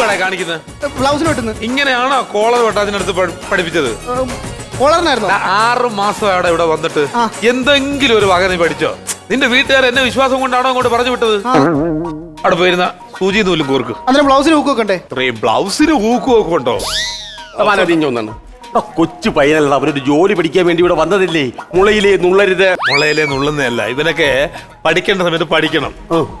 എന്തുവാടാ കാണിക്കുന്നത് ബ്ലൗസിന് വെട്ടുന്നു ഇങ്ങനെയാണോ കോളർ വെട്ടാത്തിനടുത്ത് പഠി- പഠിപ്പിച്ചത്? കോളറിനായിരുന്നോ? ആറ് മാസം അവിടെ ഇവിടെ വന്നിട്ട്. എന്തെങ്കിലും ഒരു വക നീ പഠിച്ചോ? നിന്റെ വീട്ടുകാർ എന്നെ വിശ്വാസം കൊണ്ടാണോ അങ്ങോട്ട് പറഞ്ഞു വിട്ടത്? അവിടെ പോയിരുന്ന സൂചി നൂലും കൂർക്ക്. അതിന് ബ്ലൗസിന് ഹൂക്ക് വെക്കണ്ടേ ഇത്രയും ബ്ലൗസിന് ഹൂക്കും ഒക്കെ ഉണ്ടോ ഒന്നാണ് കൊച്ചു പയ്യനല്ല അവരൊരു ജോലി പഠിക്കാൻ വേണ്ടി ഇവിടെ വന്നതില്ലേ? മുളയിലേ നുള്ളരുത്. മുളയിലേ നുള്ളുന്നതല്ല ഇവനൊക്കെ പഠിക്കേണ്ട സമയത്ത് പഠിക്കണം.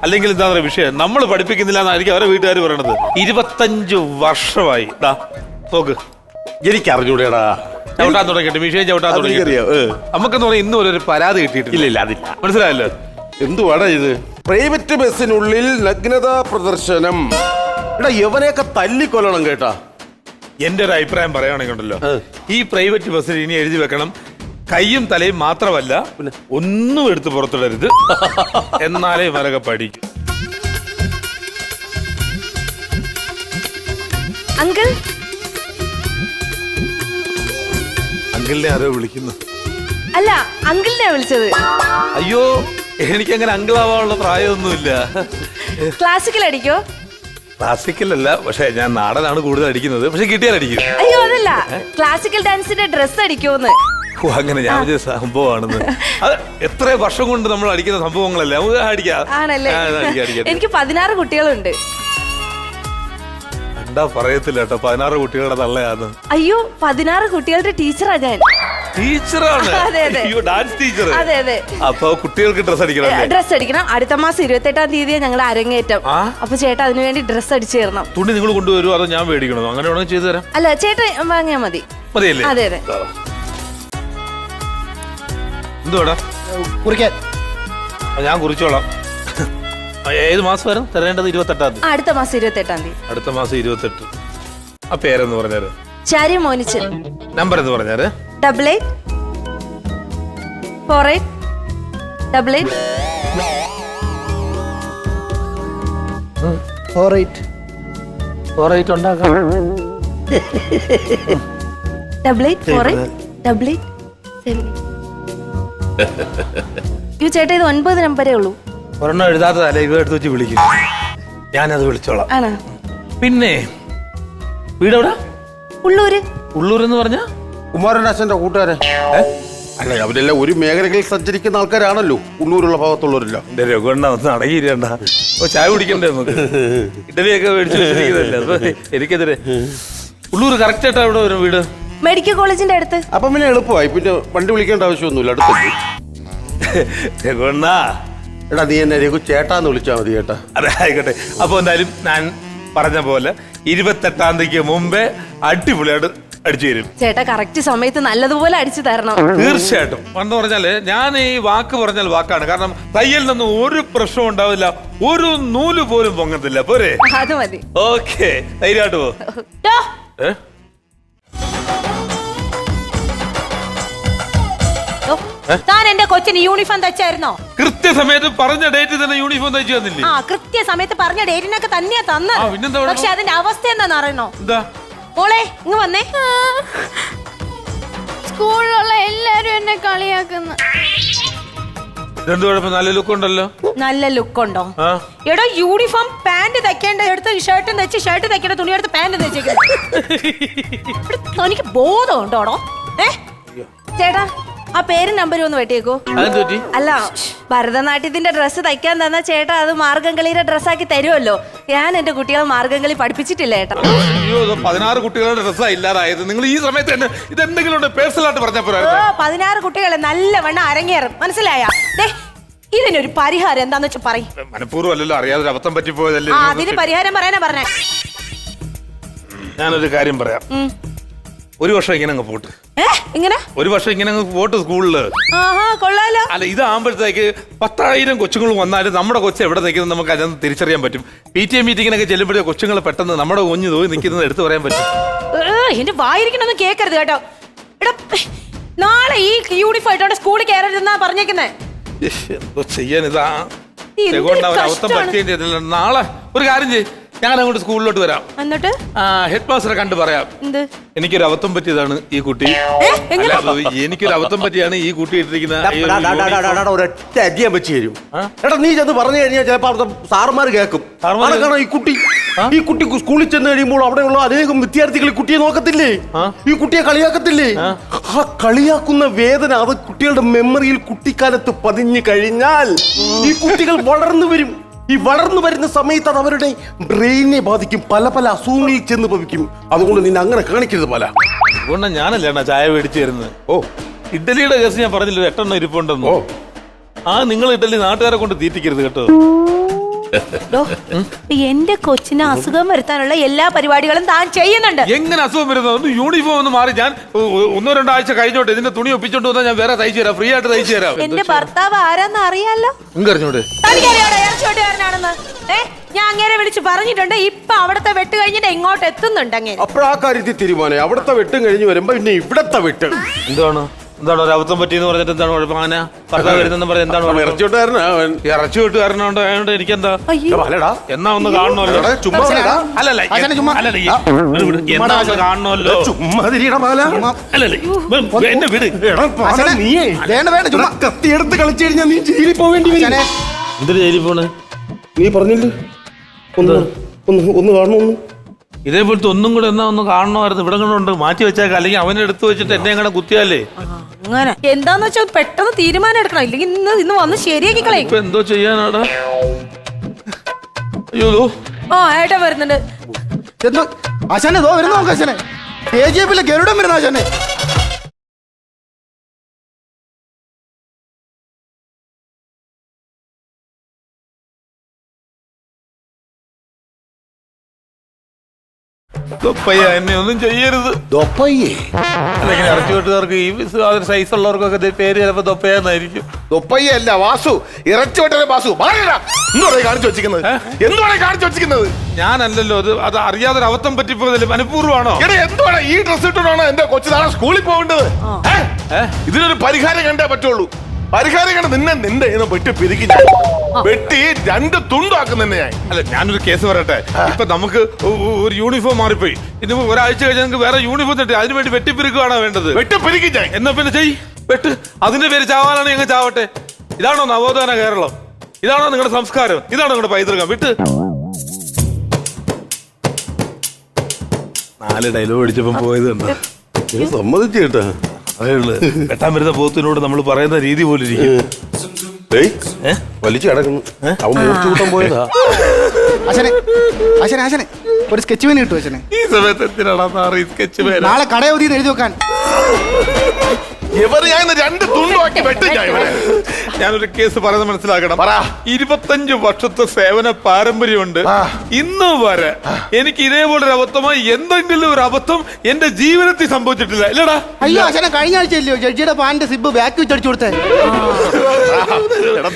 അല്ലെങ്കിൽ എന്താ പറയുക വിഷയം. നമ്മൾ പഠിപ്പിക്കുന്നില്ല എന്നായിരിക്കും അവരെ വീട്ടുകാർ പറയണത്. ഇരുപത്തഞ്ച് വർഷമായി. ദാ നോക്ക്. എനിക്ക് അറിഞ്ഞൂടെടാ ചവിട്ടാൻ തുടങ്ങിയിട്ട് വിഷയം ചവിട്ടാൻ തുടങ്ങി നമുക്കെന്ന് പറഞ്ഞാൽ ഇന്നും ഒരു പരാതി കിട്ടിയിട്ടില്ല. ഇല്ല ഇല്ല അതില്ല. മനസ്സിലായല്ലോ? എന്തുവാടാ ഇത്? പ്രൈവറ്റ് ബസ്സിനുള്ളിൽ നഗ്നതാ പ്രദർശനം. എടാ യവനെയൊക്കെ തല്ലിക്കൊല്ലണം കേട്ടാ. എന്റെ ഒരു അഭിപ്രായം പറയുകയാണെങ്കിൽ ഉണ്ടല്ലോ ഈ പ്രൈവറ്റ് ബസ്സിൽ ഇനി എഴുതി വെക്കണം കൈയും തലയും മാത്രമല്ല ഒന്നും എടുത്ത് പുറത്തിടരുത്. എന്നാലേ ഇവരൊക്കെ പഠിക്കും. അങ്കിൾ? അങ്കിളിനെ ആരോ വിളിക്കുന്നു. അല്ല അങ്കിളിനെ വിളിച്ചത്. അയ്യോ എനിക്ക് അങ്ങനെ അങ്കിളാവാനുള്ള പ്രായമൊന്നുമില്ല. ക്ലാസിക്കൽ അടിക്കോ? ക്ലാസിക്കൽ അല്ല പക്ഷെ ഞാൻ നാടനാണ് കൂടുതൽ അടിക്കുന്നത്. പക്ഷെ കിട്ടിയാൽ അടിക്കും. അയ്യോ അതല്ല. ക്ലാസിക്കൽ ഡാൻസിന്റെ ഡ്രസ് അടിക്കുമെന്ന് ഓ അങ്ങനെ ഞാൻ വിചാരിച്ച സംഭവമാണെന്ന്. അത് എത്ര വർഷം കൊണ്ട് നമ്മൾ അടിക്കുന്ന സംഭവങ്ങളല്ലേ? നമുക്ക് അടിക്കാം. ആണല്ലേ? ആ, അടിക്കാം, അടിക്കാം. എനിക്ക് പതിനാറ് കുട്ടികളുണ്ട്. എന്താ പറയത്തില്ല കേട്ടോ. പതിനാറ് കുട്ടികളുടെ തള്ളയാന്ന്. അയ്യോ പതിനാറ് കുട്ടികളുടെ ടീച്ചറാ ഞാൻ. ടീച്ചറാണ്. അതെ, അതെ. അയ്യോ ഡാൻസ് ടീച്ചർ അതെ അതെ. അപ്പൊ കുട്ടികൾക്ക് ഡ്രസ് അടിക്കണം അല്ലേ? ഡ്രസ് അടിക്കണം. അടുത്ത മാസം ഇരുപത്തെട്ടാം തീയതി ഞങ്ങളുടെ അരങ്ങേറ്റം? അപ്പൊ ചേട്ടാ അതിനു വേണ്ടി ഡ്രസ് അടിച്ചു തരണം. തുണി നിങ്ങൾ കൊണ്ടുവരുമോ അതോ ഞാൻ മേടിക്കണോ? അങ്ങനെ വേണമെങ്കിൽ ചെയ്തു തരാം. അല്ല ചേട്ടൻ വാങ്ങിയാ മതി. മതിയല്ലേ? അതെ, അതെ. എന്തുവാടാ? കുറിക്കാൻ. ആ, ഞാൻ കുറിച്ചോളാം. ഏത് മാസം വരും തരേണ്ടത് ഇരുപത്തെട്ടാം തീയതി. അടുത്ത മാസം ഇരുപത്തെട്ടാം തീയതി. അടുത്ത മാസം ഇരുപത്തെട്ട്. ആ പേരെന്ന് പറഞ്ഞാൽ ചാരി മോനിച്ചൻ നമ്പർ എന്ന് പറഞ്ഞാൽ double eight four eight double eight four eight four eight ഉണ്ടാക്കാം. Double eight four eight double eight seven അയ്യോ ചേട്ടാ ഇത് ഒൻപത് നമ്പരേ ഉള്ളൂ. ഒരെണ്ണം എഴുതാത്തതല്ല? ഇവ എടുത്ത് വെച്ച് വിളിക്കും. ഞാനത് വിളിച്ചോളാം. ആണോ? പിന്നെ വീടെവിടാ? ഉള്ളൂര്. ഉള്ളൂർ എന്ന് പറഞ്ഞാ? കുമാരനാശന്റെ കൂട്ടുകാരെ. അല്ല അവരെല്ലാം ഒരു മേഖലകളിൽ സഞ്ചരിക്കുന്ന ആൾക്കാരാണല്ലോ. ഉള്ളൂരുള്ള ഭാഗത്തുള്ളവരില്ല. എന്റെ രഘുണ്ണ ഒന്ന് അടങ്ങിയിരണ്ട. ഓ ചായ കുടിക്കണ്ടേ നമുക്ക്? ഇഡലിയൊക്കെ മേടിച്ചു വെച്ചിരിക്കുന്നല്ലേ എനിക്കെതിരെ. ഉള്ളൂർ കറക്റ്റ് ആയിട്ടാ ഇവിടെ വരും വീട്? മെഡിക്കൽ കോളേജിന്റെ അടുത്ത്. അപ്പൊ പിന്നെ എളുപ്പമായി. പിന്നെ വണ്ടി വിളിക്കേണ്ട ആവശ്യമൊന്നുമില്ല. അടുത്തല്ലേ രഘുണ്ണ എടാ നീ എന്നെ രഘു ചേട്ടാന്ന് വിളിച്ചാൽ മതി ചേട്ടാ. അതെ ആയിക്കോട്ടെ. അപ്പൊ എന്തായാലും ഞാൻ പറഞ്ഞ പോലെ ഇരുപത്തെട്ടാം തീയതിക്ക് മുമ്പേ അടിപൊളിയായിട്ട് അടിച്ചു തരും. ചേട്ടാ കറക്റ്റ് സമയത്ത് നല്ലതുപോലെ അടിച്ചു തരണം. തീർച്ചയായിട്ടും. പണ്ട് പറഞ്ഞാൽ ഞാൻ ഈ വാക്ക് പറഞ്ഞാൽ വാക്കാണ്. കാരണം തയ്യൽ നിന്ന് ഒരു പ്രശ്നവും ഉണ്ടാവില്ല. ഒരു നൂൽ പോലും പൊങ്ങത്തില്ല. പോരെ? അത് മതി. ഓക്കെ. ധൈര്യമായിട്ട് പോ. ഏ? ഓ, താൻ എന്റെ കൊച്ചിന് യൂണിഫോം തച്ചായിരുന്നോ കൃത്യസമയത്ത് പറഞ്ഞ ഡേറ്റ് തന്നെ യൂണിഫോം തയ്ച്ചു തന്നില്ലേ? ആ കൃത്യസമയത്ത് പറഞ്ഞ ഡേറ്റിനൊക്കെ തന്നെയാ തന്നത്. പിന്നെന്താ കുഴപ്പം? പക്ഷെ അതിന്റെ അവസ്ഥ എന്താണെന്ന് അറിയണോ? എന്താ? മോളെ ഇങ്ങ് വന്നേ. സ്കൂളിലുള്ള എല്ലാരും എന്നെ കളിയാക്കുന്നു. കുഴപ്പം? നല്ല ലുക്ക് ഉണ്ടല്ലോ. നല്ല ലുക്ക് ഉണ്ടോ? ആ. എടോ യൂണിഫോം പാന്റ് തയ്ക്കേണ്ട എടുത്ത് ഷർട്ടും തെച്ച് ഷർട്ട് തയ്ക്കേണ്ട തുണി എടുത്ത് പാന്റ് തെച്ചേക്കുന്നു എനിക്ക് ബോധം ഉണ്ടോടോ? ഏ? ചേട്ടാ ആ പേര് നമ്പർ ഒന്ന് വെട്ടിയേക്കോ. അല്ല ഭരതനാട്യത്തിന്റെ ഡ്രസ്സ് തയ്ക്കാൻ തന്ന ചേട്ടാ അത് മാർഗംകളിയുടെ ഡ്രസ്സാക്കി തരുമല്ലോ ഞാൻ എന്റെ കുട്ടികളെ മാർഗംകളി പഠിപ്പിച്ചിട്ടില്ല ചേട്ടാ. പതിനാറ് കുട്ടികളുടെ ഡ്രസ്സാ ഇല്ലാതായത്. നിങ്ങൾ ഈ സമയത്ത് തന്നെ ഇതെന്തെങ്കിലും പേഴ്സണൽ ആയിട്ട് പറഞ്ഞ പതിനാറ് കുട്ടികളെ നല്ലവണ്ണം അരങ്ങേറും. മനസ്സിലായ? ഇതിനൊരു പരിഹാരം എന്താന്ന് വെച്ചാ പറയും. മനഃപൂർവം അല്ലല്ലോ അറിയാതെ അബദ്ധം പറ്റിപ്പോയതല്ലേ അതിന് പരിഹാരം പറയാനാ പറഞ്ഞേ. ഞാനൊരു കാര്യം പറയാം. ഒരു വർഷം ഇങ്ങനെ അങ്ങ് പോട്ട്. ഏ? ഇങ്ങനെ? ഒരു വർഷം ഇങ്ങനെ അങ്ങ് പോട്ട് സ്കൂളിൽ. ആഹാ കൊള്ളാലോ. അല്ല ഇതാകുമ്പോഴത്തേക്ക് പത്തായിരം കൊച്ചുങ്ങൾ വന്നാലും നമ്മുടെ കൊച്ചു എവിടെ നിൽക്കുന്നത് നമുക്ക് അതൊന്ന് തിരിച്ചറിയാൻ പറ്റും. പി ടി എ മീറ്റിങ്ങിനൊക്കെ ചെല്ലുമ്പോഴേ കൊച്ചുങ്ങൾ പെട്ടെന്ന് നമ്മുടെ കുഞ്ഞു തോന്നി നിൽക്കുന്നത് എടുത്തു പറയാൻ പറ്റും. ഏ, എന്റെ വായിരിക്കണൊന്നും കേക്കരുത് കേട്ടോ. എടാ നാളെ ഈ യൂണിഫോം ഇട്ടോണ്ട് സ്കൂളിൽ കയറരുതെന്നാ പറഞ്ഞേക്കുന്നേ? ഇഷ്, എന്തോ ചെയ്യാൻ ഇതാ. അവസ്ഥ കഷ്ടാണ്. നാളെ ഒരു കാര്യം ചെയ്യും. ഞാൻ അങ്ങോട്ട് സ്കൂളിലോട്ട് വരാം. എന്നിട്ട്? ഹെഡ് മാസ്റ്ററെ കണ്ട് പറയാം. എന്ത്? എനിക്കൊരു അബദ്ധം പറ്റിയതാണ് ഈ കുട്ടി? അല്ല, അത് എനിക്കൊരു അബദ്ധം പറ്റിയാണ് ഈ കുട്ടി ഇട്ടിരിക്കുന്ന ഈ ഒരു ഒരൊറ്റ അടിയാൻ വെച്ച് തരും. എടാ നീ ചെന്ന് പറഞ്ഞു കഴിഞ്ഞാൽ ചിലപ്പോ അവിടുത്തെ സാറുമാർ കേൾക്കും. അടക്കാണ് ഈ കുട്ടി ഈ കുട്ടി കു- സ്കൂളിൽ ചെന്ന് കഴിയുമ്പോൾ അവിടെയുള്ള അനേകം വിദ്യാർത്ഥികൾ ഈ കുട്ടിയെ നോക്കത്തില്ലേ? ഈ കുട്ടിയെ കളിയാക്കത്തില്ലേ? ആ? കളിയാക്കുന്ന വേദന അത് കുട്ടികളുടെ മെമ്മറിയിൽ കുട്ടിക്കാലത്ത് പതിഞ്ഞു കഴിഞ്ഞാൽ ഈ കുട്ടികൾ വളർന്നു വരും. ഈ വളർന്നു വരുന്ന സമയത്ത് അത് അവരുടെ ബ്രെയിനെ ബാധിക്കും. പല പല അസുഖങ്ങളിൽ ചെന്ന് ഭവിക്കും. അതുകൊണ്ട് നിന്നെ അങ്ങനെ കാണിക്കരുത് പല. അതുകൊണ്ട് ഞാനല്ലേ അണ്ണാ ചായ മേടിച്ചു തരുന്നത്? ഓ. ഇഡ്ഡലിയുടെ കേസ് ഞാൻ പറഞ്ഞില്ല എട്ടെണ്ണം ഇരിപ്പുണ്ടെന്ന്. ഓ. ആ നിങ്ങൾ ഇഡ്ഡലി നാട്ടുകാരെ കൊണ്ട് തീറ്റിക്കരുത് കേട്ടോ. എന്റെ കൊച്ചിന് അസുഖം വരുത്താനുള്ള എല്ലാ പരിപാടികളും താൻ ചെയ്യുന്നുണ്ട്. എങ്ങനെ അസുഖം വരുന്നത്? ഒന്ന് യൂണിഫോം ഒന്ന് മാറി. ഞാൻ ഒന്നോ രണ്ടോ ആഴ്ച കഴിഞ്ഞോട്ടെ. ഇതിന്റെ തുണി ഒപ്പിച്ചോണ്ട് വന്നാൽ ഞാൻ വേറെ തയ്ച്ചു തരാം. ഫ്രീ ആയിട്ട് തയ്ച്ചു തരാം. എന്റെ ഭർത്താവ് ആരാന്ന് അറിയാലോ? ഞാൻ അങ്ങേരെ വിളിച്ച് പറഞ്ഞിട്ടുണ്ട്. ഇപ്പൊ അവിടത്തെ വെട്ട് കഴിഞ്ഞിട്ട് ഇങ്ങോട്ട് എത്തുന്നുണ്ട് അങ്ങനെ അപ്പോഴാ കാര്യത്തിൽ തീരുമാനം. അവിടത്തെ വെട്ടും കഴിഞ്ഞ് വരുമ്പോ പിന്നെ ഇവിടത്തെ വെട്ട്. എന്താണ്? എന്താണ് ഒരു അബദ്ധം പറ്റിയെന്ന് പറഞ്ഞിട്ട് എന്താണ് കുഴപ്പം? അങ്ങനെ ഭർത്താവ് വരുന്നെന്ന് പറഞ്ഞ എന്താണ് കുഴപ്പം? ഇറച്ചോട്ടുകാരനാ അവൻ. ഇറച്ചി വിട്ടുകാരനോണ്ട് അതുകൊണ്ട് എനിക്കെന്താ? അയ്യോ. അല്ലടാ എന്നാ ഒന്ന് കാണണമല്ലോ എടാ, ചുമ്മാ വിടടാ. അല്ലല്ല ചുമ്മാ. അല്ലല്ല ഈ- വിട്, വിട്. എന്നാ ഒന്ന് കാണണമല്ലോ ചുമ്മാ തിരിയടാ. അല്ലല്ല ഈ- എന്നെ വിട്. എടാ, ബാല, ആശാനെ, നീയേ വേണ്ട വേണ്ട എടാ, ചുമ്മാ കത്തിയെടുത്ത് കളിച്ചു കഴിഞ്ഞാൽ നീ ജയിലിൽ പോവേണ്ടി വരും. എന്തിനു ജയിലിൽ പോണ്? നീ പറഞ്ഞില്ലേ? ഒന്ന് ഒന്ന് ഒന്ന് കാണണമെന്ന് ഇതേപോലത്തെ ഒന്നും കൂടെ എന്നാ ഒന്ന് കാണണമായിരുന്നു. ഇവിടെ ഉണ്ട് മാറ്റി വെച്ചേക്കാം. അല്ലെങ്കിൽ അവനെ എടുത്തു വെച്ചിട്ട് എന്നെ അങ്ങനെ കുത്തിയാലേ. അങ്ങനെ. എന്താന്ന് വെച്ചാൽ പെട്ടെന്ന് തീരുമാനം എടുക്കണം. ഇല്ലെങ്കിൽ ഇന്ന് ഇന്ന് വന്ന് ശരിയാക്കി കളയും. ഇപ്പൊ എന്തോ ചെയ്യാനാടാ? അയ്യോ ദോ. ആ ഏട്ടാ വരുന്നുണ്ട്. എന്തോ? ആശാനെ ദോ വരുന്നു നോക്ക് ആശാനെ കെ ജി എഫിലെ ഗരുഡൻ വരുന്ന ആശാനെ ദൊപ്പയ്യ എന്നെ ഒന്നും ചെയ്യരുത്. ദൊപ്പയ്യേ അല്ലെങ്കിൽ ഇറച്ചി വെട്ടുകാർക്ക് ഈ സൈസ് ഉള്ളവർക്കൊക്കെ പേര് ചിലപ്പോ ദൊപ്പയെന്നായിരിക്കും അല്ല വാസു. ഇറച്ചി വെട്ടലെ വാസു. മാറിയടാ. എന്തുവാടാ കാണിച്ചു വെച്ചിരിക്കുന്നത്? എന്തുവാണ് കാണിച്ചു വെച്ചിരിക്കുന്നത്? ഞാനല്ലല്ലോ അത് അത് അറിയാതെ ഒരു അബദ്ധം പറ്റിപ്പോയതല്ലേ മനഃപൂർവമാണോ? എടാ എന്തുവാണ് ഈ ഡ്രസ് ഇട്ടോണോ എന്റെ കൊച്ചു നാളെ സ്കൂളിൽ പോകേണ്ടത്? ഇതിനൊരു പരിഹാരം കണ്ടേ പറ്റുള്ളൂ. പരിഹാരം കണ്ട് നിന്നെ നിന്റെ ഇന്ന് വെട്ടി പിരിക്കും ഞാൻ. വെട്ടി രണ്ട് തുണ്ടാക്കും നിന്നെ ഞാൻ. അല്ല ഞാനൊരു കേസ് പറയട്ടെ? ഇപ്പൊ നമുക്ക് ഒ- ഒരു യൂണിഫോം മാറിപ്പോയി. ഇനി ഒരാഴ്ച കഴിഞ്ഞാൽ നിങ്ങൾക്ക് വേറെ യൂണിഫോം തട്ടി അതിനു വേണ്ടി വെട്ടി വെട്ടിപ്പിരിക്കുകയാണോ വേണ്ടത്? വെട്ടി പിരിക്കും ഞാൻ. എന്നാ പിന്നെ ചെയ് വെട്ട്. അതിന്റെ പേര് ചാവാനാണ് ഞങ്ങൾ ചാവട്ടെ. ഇതാണോ നവോത്ഥാന കേരളം? ഇതാണോ നിങ്ങളുടെ സംസ്കാരം? ഇതാണോ നിങ്ങളുടെ പൈതൃകം? വിട്ട്. നാല് ഡയലോഗ് അടിച്ചപ്പം പോയത് സമ്മതിച്ചു കേട്ടാ. അതേ ഉള്ളു. വെട്ടാൻ വരുന്ന പോത്തിനോട് നമ്മൾ പറയുന്ന രീതി പോലെ ഇരിക്കും. ഏയ് വലിച്ചു കിടക്കുന്നു. അവൻ മൂർച്ച കൂട്ടം പോയതാ. അച്ഛനെ അച്ഛനെ ആശാനെ ഒരു സ്കെച്ച് പേന കിട്ടും അച്ഛനെ ഈ സമയത്ത് നാളെ കടയവധി എഴുതി വെക്കാൻ. ഞാൻ രണ്ട് തുണ്ടാക്കി ഇവരെ. ഞാനൊരു കേസ് പറയുന്നത് മനസ്സിലാക്കണം. പറ. ഇരുപത്തഞ്ച് വർഷത്തെ സേവന പാരമ്പര്യമുണ്ട്. ഇന്ന് വരെ എനിക്ക് ഇതേപോലെ ഒരു അബദ്ധമായി എന്തെങ്കിലും ഒരു അബദ്ധം എന്റെ ജീവിതത്തിൽ സംഭവിച്ചിട്ടില്ല. ഇല്ലടാ. അയ്യോ കഴിഞ്ഞ ആഴ്ച ഇല്ലയോ ജഡ്ജിയുടെ പാന്റ് സിബ് ബാക്ക് വെച്ചടിച്ചു കൊടുത്തേ?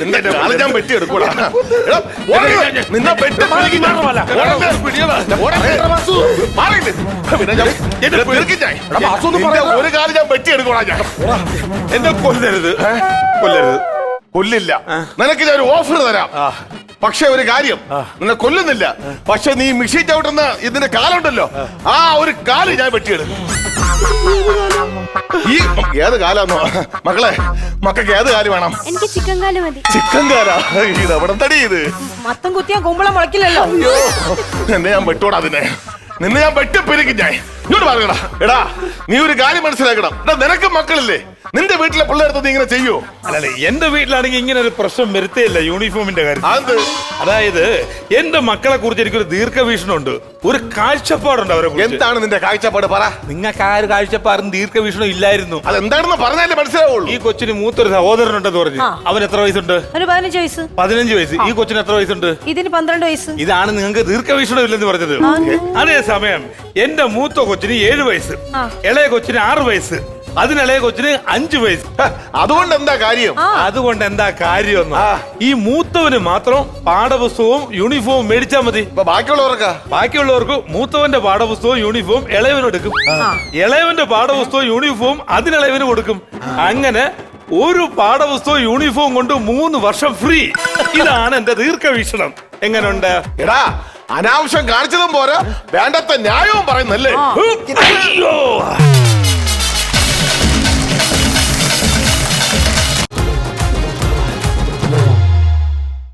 നിന്റെ കാൽ ഞാൻ വെട്ടി എടുക്കൂടാ. നിന്നെ വെട്ടി ഒരു കാൽ ഞാൻ വെട്ടി എടുക്കണ ഞാൻ. എന്നെ കൊല്ലരുത്. കൊല്ലരുത്. കൊല്ലില്ല. നിനക്ക് ഞാൻ ഒരു ഓഫർ തരാം. പക്ഷെ ഒരു കാര്യം. നിന്നെ കൊല്ലുന്നില്ല. പക്ഷെ നീ മിഷി ചവിട്ടുന്ന ഇതിന്റെ കാലുണ്ടല്ലോ. ആ. ഒരു കാൽ ഞാൻ വെട്ടിയെടുക്കും ഈ ഏത് കാലാന്നോ? മക്കളെ മക്കൾക്ക് ഏത് കാൽ വേണം? എനിക്ക് ചിക്കൻ കാൽ മതി. ചിക്കൻ കാലാ? ഇത് അവിടെ തടി ഇത്? മത്തം കുത്തിയാ കുമ്പളം മുളക്കില്ലല്ലോ അയ്യോ എന്നെ ഞാൻ വെട്ടോടാ അതിനെ. നിന്നെ ഞാൻ വെട്ടിപ്പിരിക്കും ഞാൻ. ഇങ്ങോട്ട് പറഞ്ഞടാ എടാ നീ ഒരു കാര്യം മനസ്സിലാക്കണം. എടാ നിനക്ക് മക്കളില്ലേ? നിന്റെ വീട്ടിലെ പിള്ളേർത്ത് നീ ഇങ്ങനെ ചെയ്യോ അല്ലല്ല എന്റെ വീട്ടിലാണെങ്കിൽ ഇങ്ങനെ ഒരു പ്രശ്നം വരുത്തേയില്ല യൂണിഫോമിന്റെ കാര്യം അത്? അതായത് എന്റെ മക്കളെ കുറിച്ച് എനിക്കൊരു ദീർഘവീക്ഷണമുണ്ട്. ഒരു കാഴ്ചപ്പാടുണ്ട് അവരെ കുറിച്ച്. എന്താണ് നിന്റെ കാഴ്ചപ്പാട്? പറ. നിങ്ങൾക്ക് ആ ഒരു കാഴ്ചപ്പാടും ദീർഘവീക്ഷണം ഇല്ലായിരുന്നു. അതെന്താണെന്ന് പറഞ്ഞാലേ മനസ്സിലാവുള്ളൂ. ഈ കൊച്ചിന് മൂത്തൊരു സഹോദരനുണ്ടെന്ന് പറഞ്ഞു. ആ. അവൻ എത്ര വയസ്സുണ്ട്? ഒരു പതിനഞ്ച് വയസ്സ്. പതിനഞ്ച് വയസ്സ്. ഈ കൊച്ചിന് എത്ര വയസ്സുണ്ട്? ഇതിന് പന്ത്രണ്ട് വയസ്സ്. ഇതാണ് നിങ്ങൾക്ക് ദീർഘവീക്ഷണം ഇല്ലെന്ന് പറഞ്ഞത്. അതേ സമയം എന്റെ മൂത്ത കൊച്ചിന് ഏഴ് വയസ്സ്. ആ. ഇളയ കൊച്ചിന് ആറ് വയസ്സ്. അതിനിളയ കൊച്ചിന് അഞ്ചു വയസ്സ്. അതുകൊണ്ട് എന്താ കാര്യം? അതുകൊണ്ട് എന്താ കാര്യം ഈ മൂത്തവന് മാത്രം പാഠപുസ്തകവും യൂണിഫോമും മേടിച്ചാൽ മതി. ബാക്കിയുള്ളവർക്കാ? ബാക്കിയുള്ളവർക്ക് മൂത്തവന്റെ പാഠപുസ്തകവും യൂണിഫോം ഇളയവന് എടുക്കും. ഇളയവന്റെ പാഠപുസ്തകവും യൂണിഫോം അതിനിളയവന് കൊടുക്കും. അങ്ങനെ ഒരു പാഠപുസ്തകവും യൂണിഫോം കൊണ്ട് മൂന്ന് വർഷം ഫ്രീ. ഇതാണ് എന്റെ ദീർഘവീക്ഷണം. എങ്ങനെയുണ്ട് എടാ അനാവശ്യം കാണിച്ചതും പോരാ. വേണ്ടത്തെ ന്യായവും പറയുന്നല്ലേ അയ്യോ.